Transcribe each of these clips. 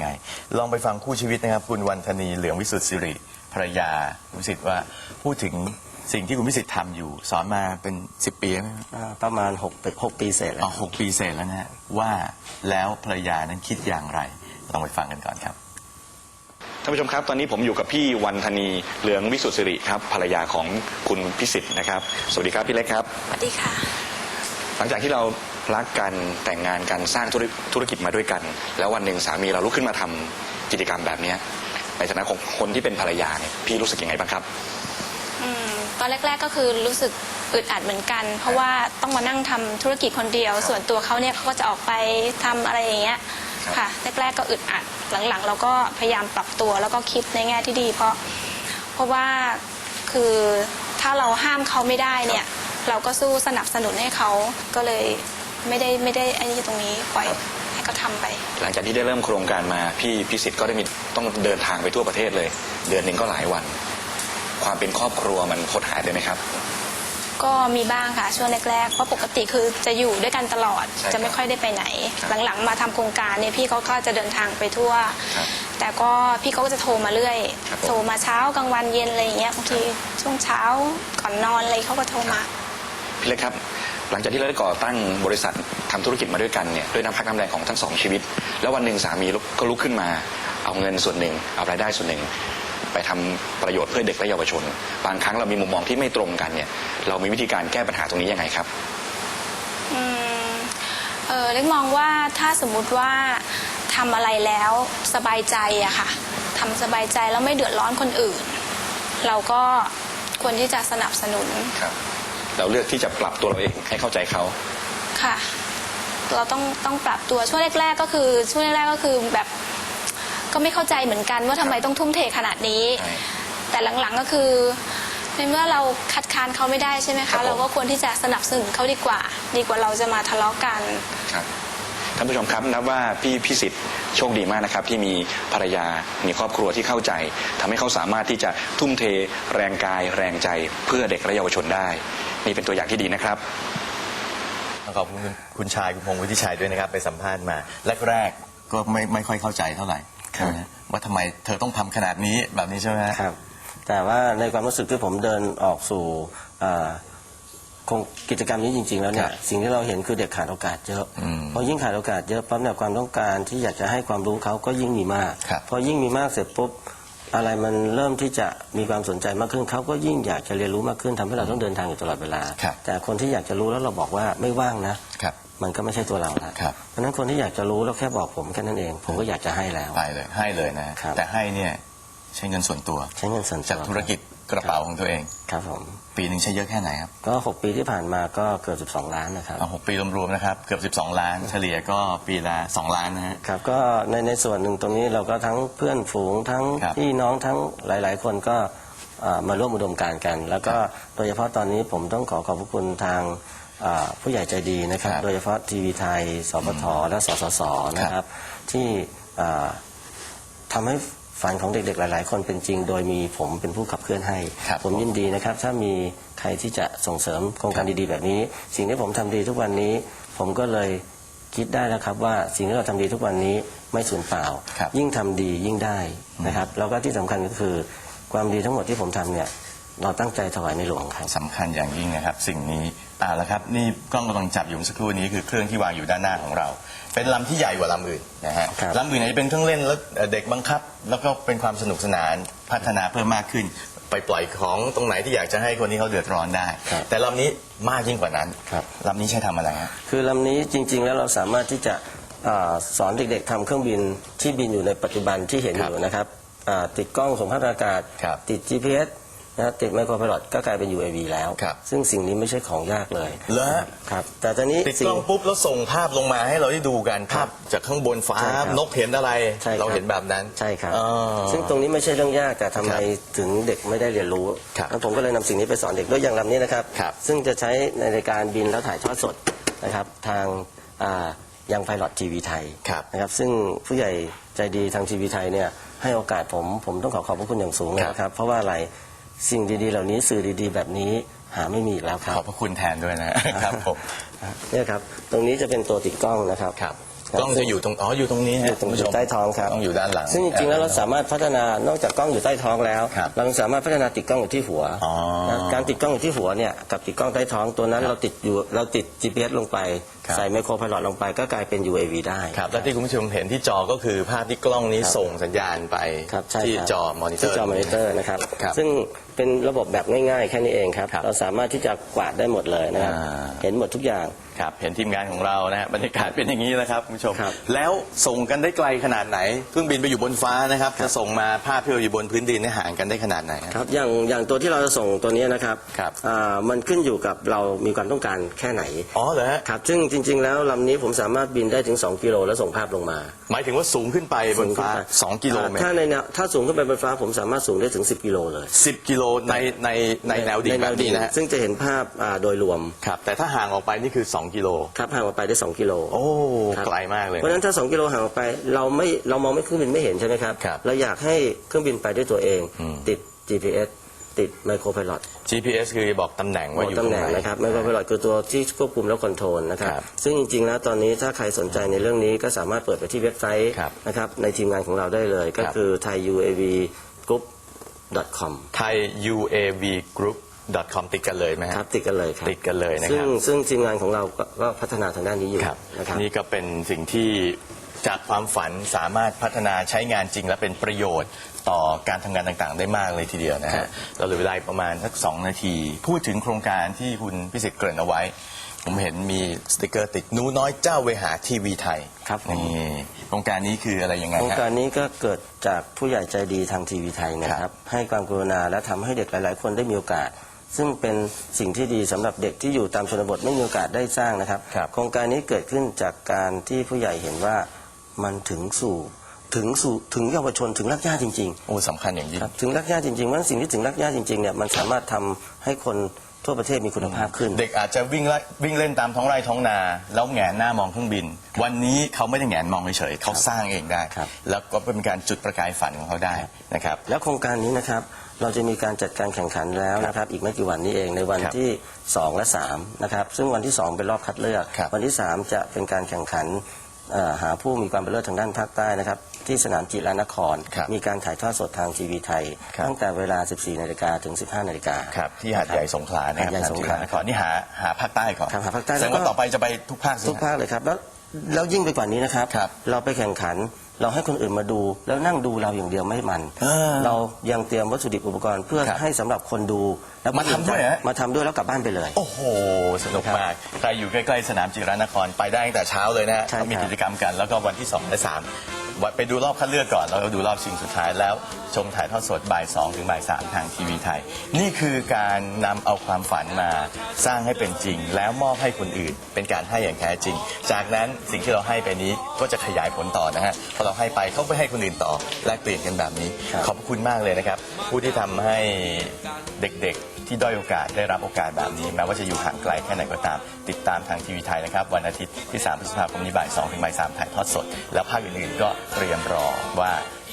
ไง ลองไปฟังคู่ชีวิตนะครับ คุณวันธนีเหลืองวิสุทธิสิริภรรยาคุณวิสิทธิ์ว่าพูดถึงสิ่งที่คุณวิสิทธิ์ทำอยู่ สอนมาเป็น 10 ปีไหมครับอ่าประมาณ6ปี6ปีเศษแล้วอ๋อหกปีเสร็จแล้วนะฮะว่าแล้วภรรยานั้นคิดอย่างไร ลองไปฟังกันก่อนครับ ท่านผู้ชมครับ ตอนนี้ผมอยู่กับพี่วันธนีเหลืองวิสุทธิสิริครับภรรยาของคุณพิสิทธิ์นะครับ สวัสดีครับพี่เล็กครับ สวัสดีค่ะ หลังจากที่เรา รักกันแต่งงานกันสร้างธุรธุรกิจมาด้วยกัน แล้ววันหนึ่งสามีเราลุกขึ้นมาทำกิจกรรมแบบเนี้ยในฐานะของคนที่เป็นภรรยาเนี่ยพี่รู้สึกยังไงบ้างครับอืมตอนแรก ๆก็คือรู้สึกอึดอัดเหมือนกัน เพราะว่าต้องมานั่งทำธุรกิจคนเดียว ส่วนตัวเขาเนี่ยเขาก็จะออกไปทำอะไรอย่างเงี้ยครับค่ะแรกๆก็อึดอัดหลังๆ เราก็พยายามปรับตัวแล้วก็คิดในแง่ที่ดี เพราะเพราะว่าคือถ้าเราห้ามเขาไม่ได้เนี่ย เราก็สู้สนับสนุนให้เขาก็เลย ไม่ได้ไม่ได้ไอ้นี่ตรงนี้ปล่อยให้เขาทำไป หลังจากที่ได้เริ่มโครงการมาพี่พิสิทธิ์ก็ได้มีต้องเดินทางไปทั่วประเทศเลย เดือนหนึ่งก็หลายวัน ความเป็นครอบครัวมันคดหายไปไหมครับ ก็มีบ้างค่ะช่วงแรกๆ เพราะปกติคือจะอยู่ด้วยกันตลอดใช่ครับจะไม่ค่อยได้ไปไหน ครับหลังๆ มาทำโครงการเนี่ยพี่เขาก็จะเดินทางไปทั่ว ครับแต่ก็พี่เขาก็จะโทรมาเรื่อย ครับผม โทรมาเช้ากลางวันเย็นอะไรอย่างเงี้ยบางทีช่วงเช้าก่อนนอนอะไรเขาก็โทรมา พี่เล็กครับ หลังจากที่เราได้ก่อตั้งบริษัททำธุรกิจมาด้วยกันเนี่ยด้วยน้ำพักน้ำแรงของทั้งสองชีวิต แล้ววันหนึ่งสามีก็ลุกขึ้นมา เอาเงินส่วนหนึ่งเอารายได้ส่วนหนึ่งไปทำประโยชน์เพื่อเด็กและเยาวชน บางครั้งเรามีมุมมองที่ไม่ตรงกันเนี่ย เรามีวิธีการแก้ปัญหาตรงนี้ยังไงครับอืมเออเล็กมองว่าถ้าสมมุติว่าทำอะไรแล้วสบายใจอะค่ะทำสบายใจแล้วไม่เดือดร้อนคนอื่น เราก็ควรที่จะสนับสนุนครับ เราเลือกที่จะปรับตัวเราเองให้เข้าใจเขา ค่ะ เราต้องต้องปรับตัวช่วงแรก ๆ ก็คือช่วงแรกๆก็คือแบบก็ไม่เข้าใจเหมือนกันว่าทำไมต้องทุ่มเทขนาดนี้ ใช่แต่หลังๆก็คือในเมื่อเราคัดค้านเขาไม่ได้ใช่ไหมครัคะ บผม เราก็ควรที่จะสนับสนุนเขาดีกว่า ดีกว่าเราจะมาทะเลาะกัน ครับท่านผู้ชมครับนับว่าพี่พิสิทธิ์ โชคดีมากนะครับที่มีภรรยา มีครอบครัวที่เข้าใจทำให้เขาสามารถที่จะทุ่มเทแรงกาย แรงใจเพื่อเด็กและเยาวชนได้ นี่เป็นตัวอย่างที่ดีนะครับต้องขอบคุณคุณชายคุณพงศ์วุฒิชัยด้วยนะครับ ไปสัมภาษณ์มาแรกๆก็ไม่ไม่ค่อยเข้าใจเท่าไหร่ครับใช่ไหมฮะว่าทำไมเธอต้องทำขนาดนี้แบบนี้ใช่ไหมฮะครับ แต่ว่าในความรู้สึกที่ผมเดินออกสู่ อ่าโครงกิจกรรมนี้จริง ๆ แล้วเนี่คยรับสิ่งที่เราเห็นคือเด็กขาดโอกาสเยอะอืมพอยิ่งขาดโอกาสเยอะปั๊บเนี่ยความต้องการที่อยากจะให้ความรู้เขาก็ยิ่งมีมากครับพอยิ่งมีมากเสร็จปุ๊บอะไรมันเริ่มที่จะมีความสนใจมากขึ้นเขาก็ยิ่งอยากจะเรียนรู้มากขึ้นทำให้เราต้องเดินทางอยู่ตลอดเวลาครับแต่คนที่อยากจะรู้แล้วเราบอกว่าไม่ว่างนะครับมันก็ไม่ใช่ตัวเราละครับเพราะฉะนั้นคนที่อยากจะรู้แล้วแค่บอกผมแค่นั้นเอง ผมก็อยากจะให้แล้วไปเลยให้เลยนะครับแต่ให้เนี่ยใช้เงินส่วนตัวใช้เงินส่วนตัวจากธุรกิจ กระเป๋าของตัวเอง ครับผม ปีหนึ่งใช้เยอะแค่ไหนครับก็6ปีที่ผ่านมาก็เกือบ 12 ล้านนะครับ เอาหกปีรวมๆนะครับเกือบ12 ล้าน เฉลี่ยก็ปีละ2ล้านนะฮะ ครับก็ในในส่วนหนึ่งตรงนี้เราก็ทั้งเพื่อนฝูงทั้งครับ พี่น้องทั้งหลาย ๆ คนก็เอ่อมาร่วมอุดมการณ์กัน แล้วก็โดยเฉพาะตอนนี้ผมต้องขอขอบพระคุณทางเอ่อผู้ใหญ่ใจดีนะครับครับโดยเฉพาะทีวีไทยสปทและสสสนะครับ ที่เอ่อทำให้ ฝันของเด็กๆ หลาย ๆ คนเป็นจริง โดยมีผมเป็นผู้ขับเคลื่อนให้ ครับผมยินดีนะครับ ถ้ามีใครที่จะส่งเสริมโครงการดีๆ แบบนี้ สิ่งที่ผมทำดีทุกวันนี้ ผมก็เลยคิดได้แล้วครับว่าสิ่งที่เราทำดีทุกวันนี้ไม่สูญเปล่า ครับ ยิ่งทำดียิ่งได้นะครับ แล้วก็ที่สำคัญก็คือความดีทั้งหมดที่ผมทำเนี่ยเราตั้งใจถวายในหลวงครับ สำคัญอย่างยิ่งนะครับ สิ่งนี้ อ่าแล้วครับนี่กล้องกำลังจับอยู่เมื่อสักครู่นี้คือเครื่องที่วางอยู่ด้านหน้าของเรา เป็นลำที่ใหญ่กว่าลำอื่นนะฮะครับ ลำอื่นอาจจะเป็นเครื่องเล่นแล้วเอ่อเด็กบังคับ แล้วก็เป็นความสนุกสนานพัฒนาเพิ่มมากขึ้น ไปปล่อยของตรงไหนที่อยากจะให้คนที่เขาเดือดร้อนได้ ครับแต่ลำนี้มากยิ่งกว่านั้นครับ ลำนี้ใช้ทำอะไรฮะ คือลำนี้จริง ๆ แล้วเราสามารถที่จะอาสอนเด็กๆทำเครื่องบินที่บินอยู่ในปัจจุบันที่เห็นครัอบยู่นะครับอ่าติดกล้องส่งภาพอากาศ ครับติด GPS นะติดไมโครพายロก็กลายเป็น UAV แล้ว ครับซึ่งสิ่งนี้ไม่ใช่ของยากเลยเหรอ ครับ แต่ตอนนี้ติดสิ่กล้องปุ๊บแล้วส่งภาพลงมาให้เราได้ดูกันภาพจากข้างบนฟ้าใช่ครับนกเห็นอะไร ใช่ครับ เราเห็นแบบนั้นใช่ครับ อ๋อ ซึ่งตรงนี้ไม่ใช่เรื่องยากแต่ทำไมครับถึงเด็กไม่ได้เรียนรู้ครับแล้วผมก็เลยนำสิ่งนี้ไปสอนเด็กด้วยอย่างลำนี้นะครับ ครับซึ่งจะใช้ในรายการบินแล้วถ่ายทอดสดนะครับ ทางอ่ายังไพลอตทีวีไทยครับนะครับซึ่งผู้ใหญ่ใจดีทางทีวีไทยเนี่ยให้โอกาสผมผมต้องขอขอบพระคุณอย่างสูงเลยนะครับ เพราะว่าอะไร สิ่งดีๆ เหล่านี้สื่อดีๆ แบบนี้หาไม่มีอีกแล้วครัขบอบพระคุณแทนด้วยนะครับผม เนี่ยครับ ตรงนี้จะเป็นตัวติดกล้องนะครับ ครับ กล้องจะอยู่ตรงอ๋ออยู่ตรงนี้อฮะยู่ตรงคุณผู้ชมใต้ท้องครับ ต้องอยู่ด้านหลัง ซึ่งจริงๆแล้วเราสามารถพัฒนานอกจากกล้องอยู่ใต้ท้องแล้ว ครับเราสามารถพัฒนาติดกล้องอยู่ที่หัวอ๋อนะการติดกล้องอยู่ที่หัวเนี่ยกับติดกล้องใต้ท้องตัวนั้นเราติดอยู่เราติด GPS ลงไป ครับ ใส่ไมโครไพลอตลงไปก็กลายเป็น UAV ได้ ครับและที่คุณผู้ชมเห็นที่จอก็คือภาพที่กล้องนี้ครับส่งสัญญาณไปครับใช่ที่ครับจอมอนิเตอที่ร์จอมอนิเตอร์นะครับ ครับซึ่งเป็นระบบแบบง่ายๆ แค่นี้เองครับ ครับเราสามารถที่จะกวาดได้หมดเลยนะครับ อ่า เห็นหมดทุกอย่าง ครับเห็นทีมงานของเรานะฮะบรรยากาศเป็นอย่างนี้นะครับคุณผู้ชม ครับแล้วส่งกันได้ไกลขนาดไหนเครื่องบินไปอยู่บนฟ้านะครับจะส่งมาภาพที่เราอยู่บนพื้นดินเนี่ยห่างกันได้ขนาดไหนฮะ ครับอย่างอย่างตัวที่เราจะส่งตัวนี้นะครับครับ อ่ามันขึ้นอยู่กับเรามีความต้องการแค่ไหนอ๋อเหรอฮะครับซึ่งจริง ๆ แล้วลำนี้ผมสามารถบินได้ถึง 2 กิโลแล้วส่งภาพลงมาหมายถึงว่าสูงขึ้นไปบนฟ้าสูงขึ้นไป2กิโลเมตอ่ารถ้าในแนวถ้าสูงขึ้นไปบนฟ้าผมสามารถสูงได้ถึง 10 กิโลเลย10กิโลในในในแนวดิ่งแบบนี้นะฮะซึ่งจะเห็นภาพอ่าโดยรวม ครับแต่ถ้าห่างออกไปนี่คือ 2กิโลครับห่างออกไปได้ 2 กิโล โอ้ครับ ไกลมากเลยเพราะฉะนั้นถ้า 2 กิโลห่างออกไปเราไม่เรามองไม่เครื่องบินไม่เห็นใช่ไหมครับ ครับเราอยากให้เครื่องบินไปด้วยตัวเอง อืม ติด GPS ติดไมโครไพลอต GPS คือบอกตำแหน่งว่าอยู่ตำตรงแหน่งไหนนะครับไมโครไพลอตคือตัวที่ควบคุมและคอนโทรลนะครับครับซึ่งจริง ๆ แล้วตอนนี้ถ้าใครสนใจในเรื่องนี้ก็สามารถเปิดไปที่เว็บไซต์ครับนะครับในทีมงานของเราได้เลย ก็ครับ คือ thaiuavgroup.com thai uav group com ติดกันเลยไหมฮะ ครับติดกันเลยครับติดกันเลยนะซึ่คงรับซึ่งทีมงานของเราก็ก็พัฒนาทางด้านนี้อยู่ครับนะครับ นี่ก็เป็นสิ่งที่จากความฝันสามารถพัฒนาใช้งานจริง และเป็นประโยชน์ต่อการทำงานต่างๆ ได้มากเลยทีเดียวนะครัฮะบ เราเหลือเวลาอีกประมาณสักสองนาที พูดถึงโครงการที่คุณพิสิทธิ์เกริ่นเอาไว้ ผมเห็นมีสติกเกอร์ติดหนูน้อยเจ้าเวหาทีวีไทยครับผม นี่โครงการนี้คืออะไรยังไงโครงฮะ การนี้ก็เกิดจากผู้ใหญ่ใจดีทางทีวีไทยนะคครัรับ บให้ความกรุณาและทำให้เด็กหลาย ๆ คนได้มีโอกาส ซึ่งเป็นสิ่งที่ดีสำหรับเด็กที่อยู่ตามชนบทไม่มีโอกาสได้สร้างนะครับ ครับ โครงการนี้เกิดขึ้นจากการที่ผู้ใหญ่เห็นว่ามันถึงสู่ถึงสู่ถึงเยาวชนถึงรักย่าจริงโอ้สำคัญอย่างยิ่งๆครับถึงรักย่าจริงๆว่าสิ่งที่ถึงรักย่าจริงๆเนี่ยมันสามารถทำให้คนทั่วประเทศมีคุณภาพขึ้น เด็กอาจจะวิ่งไล่วิ่งเล่นตามท้องไร่ท้องนา แล้วแหงนหน้ามองเครื่องบิน วันนี้เขาไม่ได้แหงนมองเฉยๆเขาสร้างเองได้ ครับ แล้วก็เป็นการจุดประกายฝันของเขาได้นะครับ แล้วโครงการนี้นะครับ เราจะมีการจัดการแข่งขันแล้วนะครับ อีกไม่กี่วันนี้เองในวันครับที่ 2 และ3นะครับซึ่งวันที่ 2 เป็นรอบคัดเลือก ครับวันที่ 3 จะเป็นการแข่งขันเอ่อหาผู้มีความเป็นเลิศทางด้านภาคใต้นะครับ ที่สนามจิรานคร ครับมีการถ่ายทอดสดทางทีวีไทย ครับ ตั้งแต่เวลา 14นาฬิกาถึง 15นาฬิกา ครับที่หาดใหญ่สงขลานะครับหาดใหญ่สงขลานครนี่หาหาภาคใต้ก่อนครับหาภาคใต้แสดงแล้วก็ ว่าต่อไปจะไปทุกภาคสิทุกภาคเลยครับแล้วแล้วยิ่งไปกว่านี้นะครับ ครับเราไปแข่งขัน เราให้คนอื่นมาดูแล้วนั่งดูเราอย่างเดียวไม่มันเออเรายังเตรียมวัตถุดิบอุปกรณ์ เพื่อครับให้สำหรับคนดูแล้วมาทำด้วยเหรอ มาทำด้วยแล้วกลับบ้านไปเลย โอ้โห สนุกมาก ใครอยู่ใกล้ ๆ สนามจิรานครไปได้ตั้งแต่เช้าเลยนะฮะใช่เขามีครับกิจกรรมกันแล้วก็วันที่ 2 และ3วัน ไปดูรอบคัดเลือกก่อน แล้วก็ดูรอบชิงสุดท้ายแล้วชมถ่ายทอดสดบ่าย2ถึงบ่าย3ทางทีวีไทย นี่คือการนำเอาความฝันมาสร้างให้เป็นจริง แล้วมอบให้คนอื่น เป็นการให้อย่างแท้จริง จากนั้นสิ่งที่เราให้ไปนี้ก็จะขยายผลต่อนะฮะพอเราให้ไปเขาไปให้คนอื่นต่อแลกเปลี่ยนกันแบบนี้ครับขอบพระคุณมากเลยนะครับ ผู้ที่ทำให้เด็กๆ ที่ด้อยโอกาสได้รับโอกาสแบบนี้แม้ว่าจะอยู่ห่างไกลแค่ไหนก็ตาม ติดตามทางทีวีไทยนะครับ วันอาทิตย์ที่ 3 พฤษภาคมนี้บ่าย2ถึงบ่าย3ถ่ายทอดสด แล้วภาคอื่นๆก็เตรียมรอว่า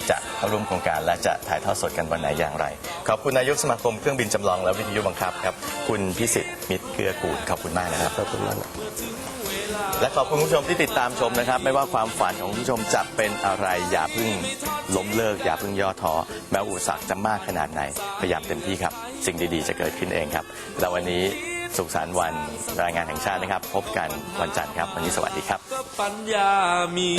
จะเข้าร่วมโครงการและจะถ่ายทอดสดกันวันไหนอย่างไร ขอบคุณนายกสมาคมเครื่องบินจำลองและวิทยุบังคับครับ คุณพิสิทธิ์มิตรเกื้อกูลขอบคุณมากนะครับ ขอบคุณมาก และขอบคุณผู้ชมที่ติดตามชมนะครับ ไม่ว่าความฝันของผู้ชมจะเป็นอะไรอย่าเพิ่งล้มเลิก อย่าเพิ่งย่อท้อแม้อุปสรรคจะมากขนาดไหน พยายามเต็มที่ครับ สิ่งดีๆ จะเกิดขึ้นเองครับ แล้ววันนี้สุขสันต์วันรายงานแห่งชาตินะครับ พบกันวันจันทร์ครับ วันนี้สวัสดีครับ ปัญญามี